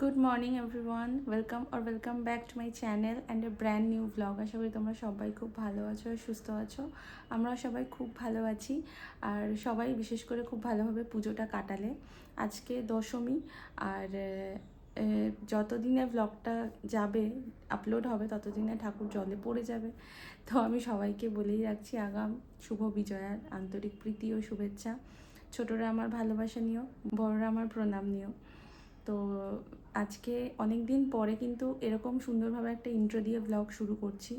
Good morning everyone welcome R welcome back to my channel and a brand new vlog আশা করি তোমরা সবাই খুব ভালো আছো, সুস্থ আছো। আমরা সবাই খুব ভালো আছি। আর সবাই বিশেষ করে খুব ভালোভাবে পুজোটা কাটালে। আজকে দশমী আর যতদিনে ব্লগটা যাবে আপলোড হবে, ততদিনে ঠাকুর জলে পড়ে যাবে। তো আমি সবাইকে বলেই রাখছি, আগাম শুভ বিজয়ার আন্তরিক প্রীতি ও শুভেচ্ছা। ছোটরা আমার ভালোবাসা নিও, বড়রা আমার প্রণাম নিও। তো আজকে অনেক দিন পরে কিন্তু এরকম সুন্দরভাবে একটা ইন্ট্রো দিয়ে ব্লগ শুরু করছি।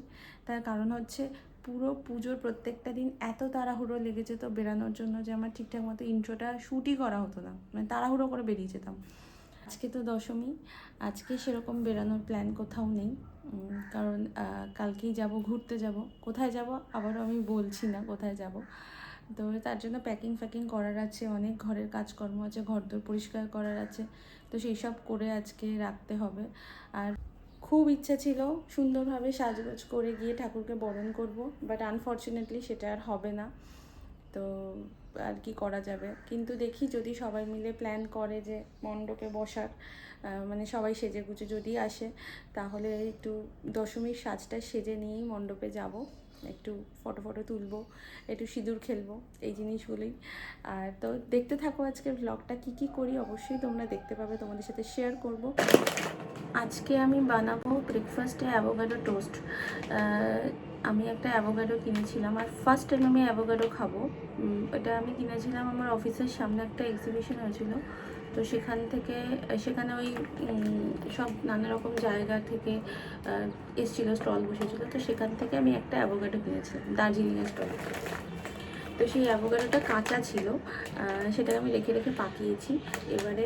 তার কারণ হচ্ছে পুরো পুজোর প্রত্যেকটা দিন এত তাড়াহুড়ো লেগেছে তো বেরানোর জন্য যে আমার ঠিকঠাক মতো ইন্ট্রোটা শ্যুটই করা হতো না। মানে তাড়াহুড়ো করে বেরিয়ে যেতাম। আজকে তো দশমী, আজকে সেরকম বেরানোর প্ল্যান কোথাও নেই। কারণ কালকেই যাব, ঘুরতে যাব। কোথায় যাব আবারও আমি বলছি না কোথায় যাব। তো তার জন্য প্যাকিং ফ্যাকিং করার আছে, অনেক ঘরের কাজকর্ম আছে, ঘরদোর পরিষ্কার করার আছে। তো সেই সব করে আজকে রাখতে হবে। আর খুব ইচ্ছা ছিল সুন্দরভাবে সাজগোজ করে গিয়ে ঠাকুরকে বরণ করব বাট আনফর্চুনেটলি সেটা আর হবে না। তো আর কি করা যাবে? কিন্তু দেখি যদি সবাই মিলে প্ল্যান করে যে মণ্ডপে বসার মানে সবাই সেজে গুজে যদি আসে, তাহলে একটু দশমীর সাজটা সেজে নিয়েই মণ্ডপে যাব। একটু ফটো ফটো তুলবো, একটু সিঁদুর খেলব, এই জিনিসগুলোই। আর তো দেখতে থাকো আজকের ব্লগটা কি কি করি অবশ্যই তোমরা দেখতে পাবে, তোমাদের সাথে শেয়ার করব। আজকে আমি বানাবো ব্রেকফাস্টে অ্যাভোকাডো টোস্ট আমি একটা অ্যাভোকাডো কিনেছিলাম, আর ফার্স্ট টাইম আমি অ্যাভোকাডো খাব। এটা আমি কিনেছিলাম, আমার অফিসের সামনে একটা এক্সিবিশন হয়েছিল। তো সেখান থেকে, সেখানে ওই সব নানা রকম জায়গা থেকে এসেছিল স্টল বসেছিল। তো সেখান থেকে আমি একটা অ্যাভোকাডো কিনেছিলাম দার্জিলিংয়ের স্টল। তো সেই অ্যাভোকাডোটা কাঁচা ছিল সেটাকে আমি রেখে রেখে পাকিয়েছি। এবারে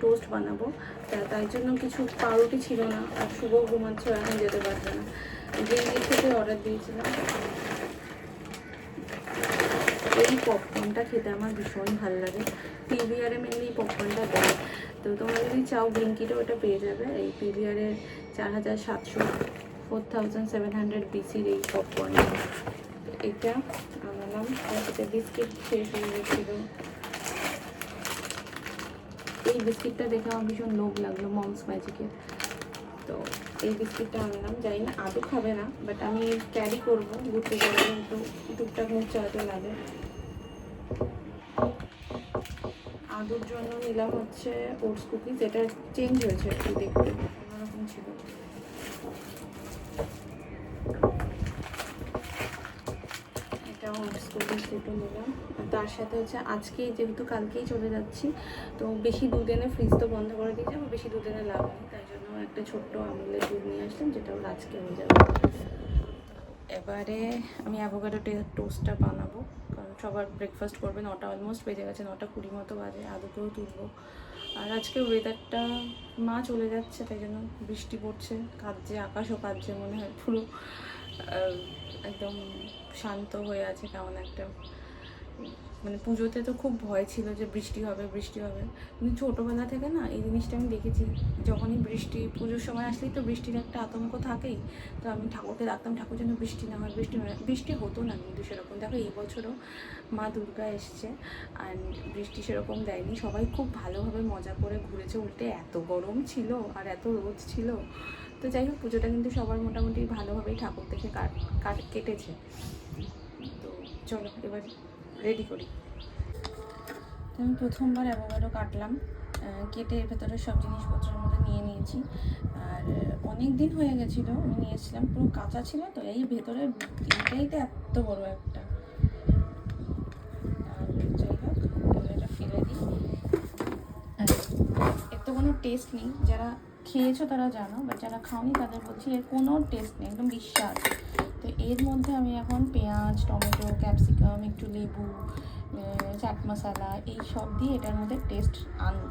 টোস্ট বানাবো। তা, তাই জন্য কিছু পাউরুটি ছিল না, আর শুভ ঘুমাচ্ছে এখন যেতে পারবে না। গ্রিন থেকে অর্ডার দিয়েছিলাম এই পপকর্নটা খেতে আমার ভীষণ ভালো লাগে। পিভিআরে মেনলি এই পপকর্নটা দেয়। তো তোমরা যদি চাও ব্লিঙ্কিটও ওটা পেয়ে যাবে। এই পিভিআরের চার হাজার সাতশো ফোর থাউজেন্ড সেভেন হান্ড্রেড এই পপকর্ন এটা আনালাম এটা বিস্কিট শেষ হয়ে গেছিল। এই বিস্কিটটা দেখে আমার ভীষণ লোভ লাগল মমস ম্যাজিকের তো এই বিস্কিটটা আনলাম। জানি না আদৌ খাবে না বাট আমি ক্যারি করব, ঘুরতে গেলে কিন্তু টুকটাক মুখ চালাতে লাগে। আদুর জন্য নিলাম হচ্ছে ওটস কুকিজ এটা চেঞ্জ হয়েছে একটু দেখতে, অন্যরকম ছিল। নিলাম। তার সাথে হচ্ছে আজকেই, যেহেতু কালকেই চলে যাচ্ছি, তো বেশি দুধ এনে ফ্রিজ তো বন্ধ করে দিয়ে যাব বেশি দুধ এনে লাভ নেই, তাই একটা ছোট্ট আমলের দুধ নিয়ে আসলাম, যেটা ওর আজকে হয়ে যাবে। এবারে আমি অ্যাভোকাডো টোস্টটা বানাবো, কারণ সবার ব্রেকফাস্ট করবে, নটা অলমোস্ট বেজে গেছে, নটা কুড়ি মতো বাজে আদুকেও তুলবো। আর আজকে ওয়েদারটা মা চলে যাচ্ছে, তাই জন্য বৃষ্টি পড়ছে, কাঁদছে, আকাশও কাঁদছে, মনে হয় পুরো একদম শান্ত হয়ে আছে, কেমন একটা মানে পুজোতে তো খুব ভয় ছিল যে বৃষ্টি হবে বৃষ্টি হবে। কিন্তু ছোটোবেলা থেকে না এই জিনিসটা আমি দেখেছি, যখনই বৃষ্টি, পুজোর সময় আসলেই তো বৃষ্টির একটা আতঙ্ক থাকেই। তো আমি ঠাকুরকে ডাকতাম, ঠাকুর যেন বৃষ্টি না হয়, বৃষ্টি না হয়। বৃষ্টি হতো না কিন্তু সেরকম। দেখো এই বছরও মা দুর্গা এসছে আর বৃষ্টি সেরকম দেয়নি। সবাই খুব ভালোভাবে মজা করে ঘুরেছে। উল্টে এত গরম ছিল আর এত রোদ ছিল। তো যাই হোক, পুজোটা কিন্তু সবার মোটামুটি ভালোভাবেই ঠাকুর দেখে কাট কাট, কেটেছে। তো চলো, এবার রেডি করি। তো আমি প্রথমবার অ্যাভোকাডো কাটলাম। কেটে এর ভেতরে সব জিনিসপত্রের মধ্যে নিয়ে নিয়েছি। আর অনেক দিন হয়ে গেছিল, আমি নিয়ে এসেছিলাম। পুরো কাঁচা ছিল তো, এই ভেতরে এটাই তো এত বড় একটা। আর যাই হোক ফেলে দিই। এর তো কোনো টেস্ট নেই। যারা খেয়েছো তারা জানো বা যারা খাওনি তাদের বলছি এর কোনো টেস্ট নেই, একদম বিশ্বাস এর মধ্যে আমি এখন পেঁয়াজ, টমেটো, ক্যাপসিকাম, একটু লেবু চাট মশলা এই সব দিয়ে এটার মধ্যে টেস্ট আনব।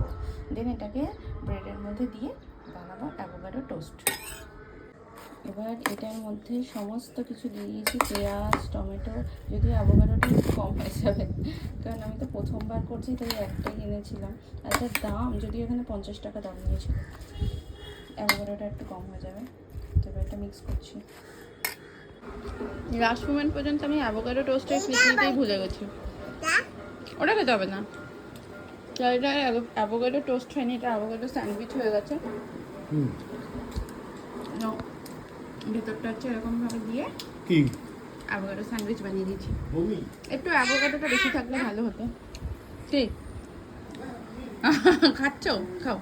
দেন এটাকে ব্রেডের মধ্যে দিয়ে বানাবো অ্যাভোকাডো টোস্ট এবার এটার মধ্যে সমস্ত কিছু দিয়ে দিয়েছি, পেঁয়াজ, টমেটো, যদি অ্যাভোকাডোটা একটু কম হয়ে যাবে। কারণ আমি তো প্রথমবার করছি, তাই একটাই কিনেছিলাম আর এটার দাম যদিও এখানে পঞ্চাশ টাকা দাম নিয়েছিল অ্যাভোকাডোটা একটু কম হয়ে যাবে। তো এবার এটা মিক্স করছি। লাস্ট মোমেন্ট পর্যন্ত আমি অ্যাভোকাডো টোস্টের নিতেই ভুলে গেছি। ওটা খেতে হবে না। এটা অ্যাভোকাডো টোস্ট হয়নি এটা অ্যাভোকাডো স্যান্ডউইচ হয়ে গেছে। তো ভেতরটা হচ্ছে এরকমভাবে দিয়ে কি? অ্যাভোকাডো স্যান্ডউইচ বানিয়ে দিয়েছি। একটু অ্যাভোকাডোটা বেশি থাকলে ভালো হতো। ঠিক খাচ্ছ? খাও।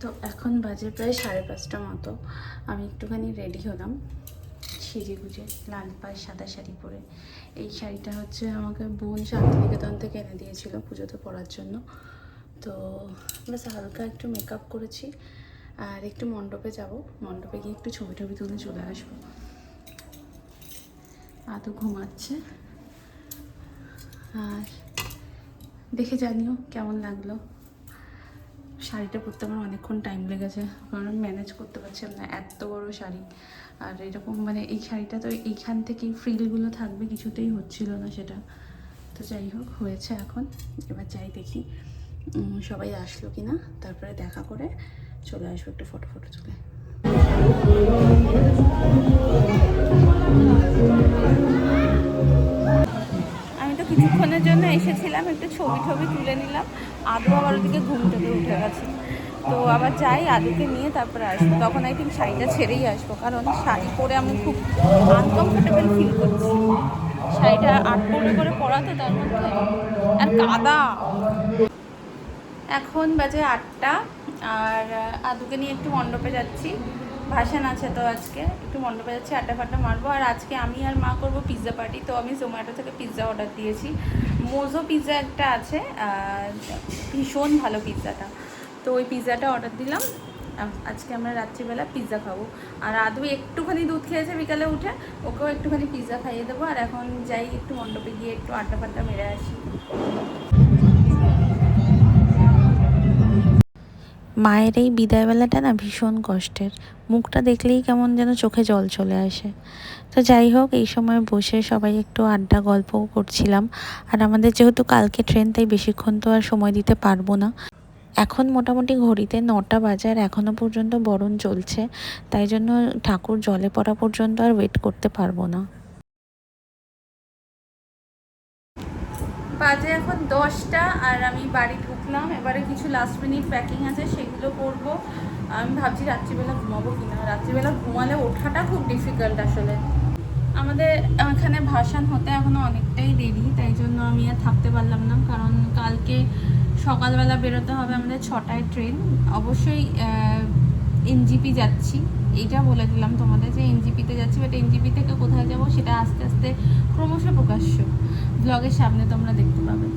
তো এখন বাজে প্রায় সাড়ে পাঁচটা মতো। আমি একটুখানি রেডি হলাম। সেজে গুজে, লাল পায়ে সাদা শাড়ি পরে। এই শাড়িটা হচ্ছে আমাকে বোন শান্তিনিকেতন থেকে এনে দিয়েছিল পুজোতে পরার জন্য। তো ব্যাস হালকা একটু মেকআপ করেছি, আর একটু মণ্ডপে যাব। মণ্ডপে গিয়ে একটু ছবি টবি তুলে চলে আসব। আদৌ ঘুমাচ্ছে। আর দেখে জানিও কেমন লাগল? শাড়িটা পরতে আমার অনেকক্ষণ টাইম লেগেছে কারণ ম্যানেজ করতে পারছিলাম না, এত বড় শাড়ি। আর এরকম মানে এই শাড়িটা তো এইখান থেকেই ফ্রিলগুলো থাকবে কিছুতেই হচ্ছিল না সেটা। তো যাই হোক, হয়েছে এখন। এবার যাই দেখি সবাই আসলো কি না তারপরে দেখা করে চলে আসব একটু ফটো ফটো তুলে। আমি তো কিছুক্ষণের জন্য এসেছিলাম, একটু ছবি টবি তুলে নিলাম। আদু আবার ওদিকে ঘুম থেকে উঠে গেছে। তো আবার যাই আদুকে নিয়ে তারপরে আসব। তখন আই থিঙ্ক শাড়িটা ছেড়েই আসব। কারণ শাড়ি পরে আমি খুব আনকমফোর্টেবল ফিল করছি। শাড়িটা আট করে করে পরাতে তার মধ্যে আর কাদা। এখন বাজে আটটা। আর আদুকে নিয়ে একটু মণ্ডপে যাচ্ছি। ভাসান আছে তো আজকে। একটু মণ্ডপে যাচ্ছি, আড্ডা ফাড্ডা মারবো। আর আজকে আমি আর মা করব পিৎজা পার্টি তো আমি জোম্যাটো থেকে পিৎজা অর্ডার দিয়েছি। মোজো পিৎজা একটা আছে ভীষণ ভালো পিৎজাটা তো ওই পিৎজাটা অর্ডার দিলাম। আজকে আমরা রাত্রিবেলা পিৎজা খাব। আর আদু একটুখানি দুধ খেয়েছে বিকালে উঠে, ওকেও একটুখানি পিৎজা খাইয়ে দেবো। আর এখন যাই একটু মণ্ডপে গিয়ে একটু আড্ডা ফাড্ডা মেরে আসি। মায়ের এই বিদায়বেলাটা না ভীষণ কষ্টের। মুখটা দেখলেই কেমন যেন চোখে জল চলে আসে। তো যাই হোক, এই সময় বসে সবাই একটু আড্ডা গল্পও করছিলাম। আর আমাদের যেহেতু কালকে ট্রেন, তাই বেশিক্ষণ তো আর সময় দিতে পারব না। এখন মোটামুটি ঘড়িতে নটা বাজার এখনও পর্যন্ত বরণ চলছে। তাই জন্য ঠাকুর জলে পড়া পর্যন্ত আর ওয়েট করতে পারব না। বাজে এখন দশটা আর আমি বাড়ি ঢুকলাম। এবারে কিছু লাস্ট মিনিট প্যাকিং আছে, সেগুলো করব। আমি ভাবছি রাত্রিবেলা ঘুমাবো কিনা। রাত্রিবেলা ঘুমালে ওঠাটা খুব ডিফিকাল্ট আসলে। আমাদের এখানে ভাসান হতে এখনও অনেকটাই দেরি, তাই জন্য আমি আর থাকতে পারলাম না। কারণ কালকে সকালবেলা বেরোতে হবে আমাদের ছটায় ট্রেন। অবশ্যই এনজিপি যাচ্ছি। এইটা বলে দিলাম তোমাদের যে এনজিপিতে যাচ্ছি বাট এনজিপি থেকে কোথায় যাব সেটা আস্তে আস্তে ক্রমশ প্রকাশ্য। ব্লগের সামনে তোমরা দেখতে পাবে।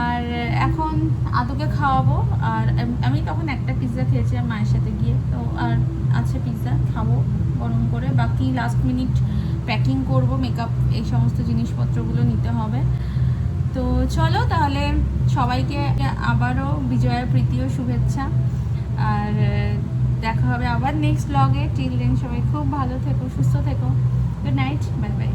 আর এখন আদুকে খাওয়াবো, আর আমি তখন একটা পিৎজা খেয়েছিলাম মায়ের সাথে গিয়ে। তো আর আছে পিৎজা খাব গরম করে। বাকি লাস্ট মিনিট প্যাকিং করব মেকআপ এই সমস্ত জিনিসপত্রগুলো নিতে হবে। তো চলো তাহলে সবাইকে আবারও বিজয়ার প্রীতি ও শুভেচ্ছা। আর হবে আবার নেক্সট ব্লগে টিল দেন সবাই খুব ভালো থেকো, সুস্থ থেকো। Good night bye bye